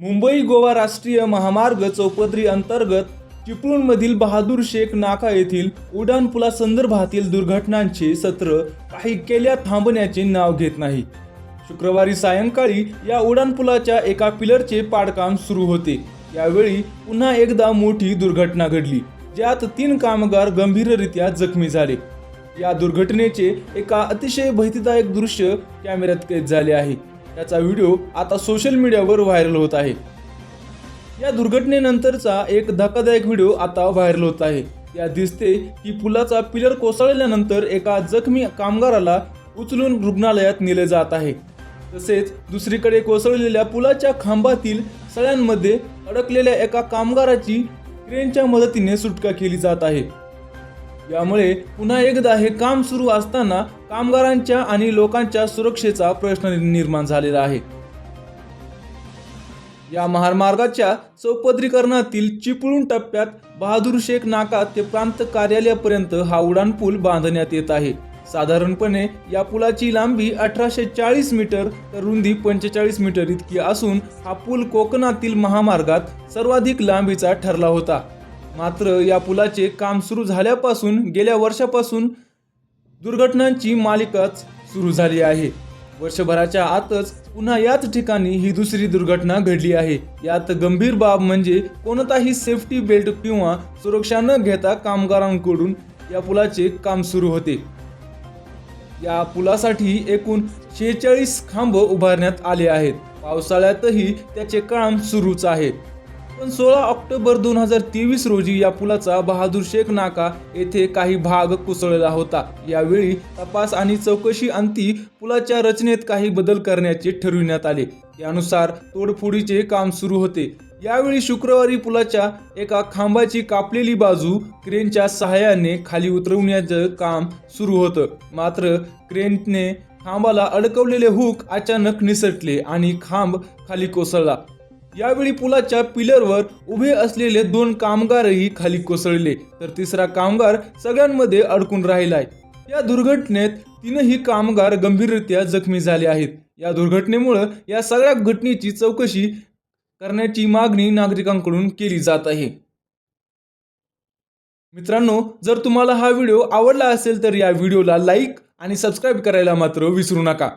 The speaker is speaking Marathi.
मुंबई गोवा राष्ट्रीय महामार्ग चौपदरी अंतर्गत चिपळूणमधील बहादूर शेख नाका येथील उड्डाणपुलासंदर्भातील दुर्घटनांचे सत्र काही केल्या थांबण्याचे नाव घेत नाही. शुक्रवारी सायंकाळी या उड्डाणपुलाच्या एका पिलरचे पाडकाम सुरू होते. यावेळी पुन्हा एकदा मोठी दुर्घटना घडली ज्यात तीन कामगार गंभीररित्या जखमी झाले. या दुर्घटनेचे एका अतिशय भीतीदायक दृश्य कॅमेऱ्यात कैद झाले आहे. त्याचा व्हिडिओ आता सोशल मीडियावर व्हायरल होत आहे. या दुर्घटनेनंतरचा एक धक्कादायक व्हिडिओ आता व्हायरल होत आहे. या दिसते की पुलाचा पिलर कोसळल्यानंतर एका जखमी कामगाराला उचलून रुग्णालयात नेले जात आहे. तसेच दुसरीकडे कोसळलेल्या पुलाच्या खांबातील सळ्यांमध्ये अडकलेल्या एका कामगाराची क्रेनच्या मदतीने सुटका केली जात आहे. यामुळे पुन्हा एकदा हे काम सुरू असताना कामगारांच्या आणि लोकांच्या सुरक्षेचा प्रश्न निर्माण झालेला आहे. या महामार्गाच्या चौपदरीकरणातील चिपळूण टप्प्यात बहादूर शेख नाका ते प्रांत कार्यालयापर्यंत हा उड्डाणपूल बांधण्यात येत आहे. साधारणपणे या पुलाची लांबी अठराशे चाळीस मीटर तर रुंदी पंचेचाळीस मीटर इतकी असून हा पूल कोकणातील महामार्गात सर्वाधिक लांबीचा ठरला होता. मात्र या पुलाचे काम सुरू झाल्यापासून गेल्या वर्षापासून दुर्घटनांची मालिकाच सुरू झाली आहे. वर्षभराच्या आतच पुन्हा याच ठिकाणी ही दुसरी दुर्घटना घडली आहे. यात गंभीर बाब म्हणजे कोणताही सेफ्टी बेल्ट किंवा सुरक्षा न घेता कामगारांकडून या पुलाचे काम सुरू होते. या पुलासाठी एकूण शेहेचाळीस खांब उभारण्यात आले आहेत. पावसाळ्यातही त्याचे काम सुरूच आहे. पण सोळा ऑक्टोबर दोन हजार तेवीस रोजी या पुलाचा बहादूर शेख नाका येथे काही भाग कोसळला होता. यावेळी तपास आणि चौकशी अंती पुलाच्या रचनेत काही बदल करण्याचे ठरविण्यात आले. यानुसार तोडफोडीचे काम सुरू होते. यावेळी शुक्रवारी पुलाच्या एका खांबाची कापलेली बाजू क्रेनच्या सहाय्याने खाली उतरवण्याचं काम सुरू होतं. मात्र क्रेनने खांबाला अडकवलेले हुक अचानक निसटले आणि खांब खाली कोसळला. यावेळी पुलाच्या पिलरवर उभे असलेले दोन कामगारही खाली कोसळले. तर तिसरा कामगार सगळ्यांमध्ये अडकून राहिलाय. या दुर्घटनेत तीनही कामगार गंभीररित्या जखमी झाले आहेत. या दुर्घटनेमुळे या सगळ्या घटनेची चौकशी करण्याची मागणी नागरिकांकडून केली जात आहे. मित्रांनो जर तुम्हाला हा व्हिडिओ आवडला असेल तर या व्हिडिओला लाईक आणि सबस्क्राईब करायला मात्र विसरू नका.